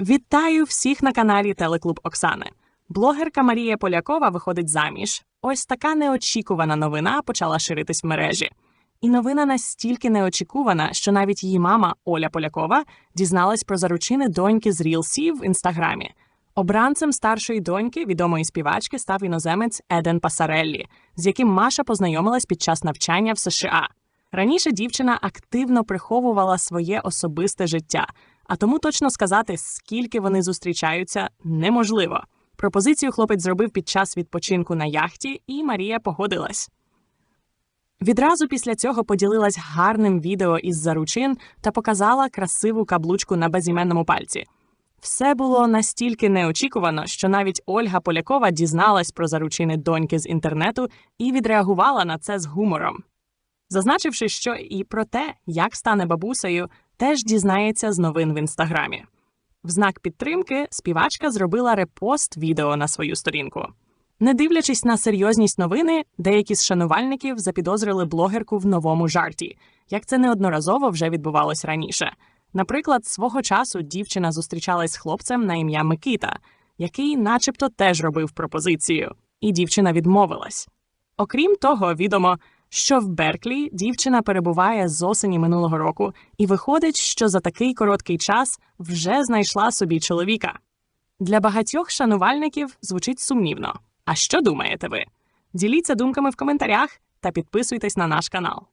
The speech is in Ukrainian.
Вітаю всіх на каналі Телеклуб Оксани. Блогерка Марія Полякова виходить заміж. Ось така неочікувана новина почала ширитись в мережі. І новина настільки неочікувана, що навіть її мама Оля Полякова дізналась про заручини доньки з Рілсі в інстаграмі. Обранцем старшої доньки відомої співачки став іноземець Еден Пасареллі, з яким Маша познайомилась під час навчання в США. Раніше дівчина активно приховувала своє особисте життя, а тому точно сказати, скільки вони зустрічаються, неможливо. Пропозицію хлопець зробив під час відпочинку на яхті, і Марія погодилась. Відразу після цього поділилась гарним відео із заручин та показала красиву каблучку на безіменному пальці. Все було настільки неочікувано, що навіть Ольга Полякова дізналась про заручини доньки з інтернету і відреагувала на це з гумором. Зазначивши, що і про те, як стане бабусею, теж дізнається з новин в інстаграмі. В знак підтримки співачка зробила репост відео на свою сторінку. Не дивлячись на серйозність новини, деякі з шанувальників запідозрили блогерку в новому жарті, як це неодноразово вже відбувалось раніше. Наприклад, свого часу дівчина зустрічалась з хлопцем на ім'я Микита, який, начебто, теж робив пропозицію, і дівчина відмовилась. Окрім того, відомо, що в Берклі дівчина перебуває з осені минулого року, і виходить, що за такий короткий час вже знайшла собі чоловіка. Для багатьох шанувальників звучить сумнівно. А що думаєте ви? Діліться думками в коментарях та підписуйтесь на наш канал.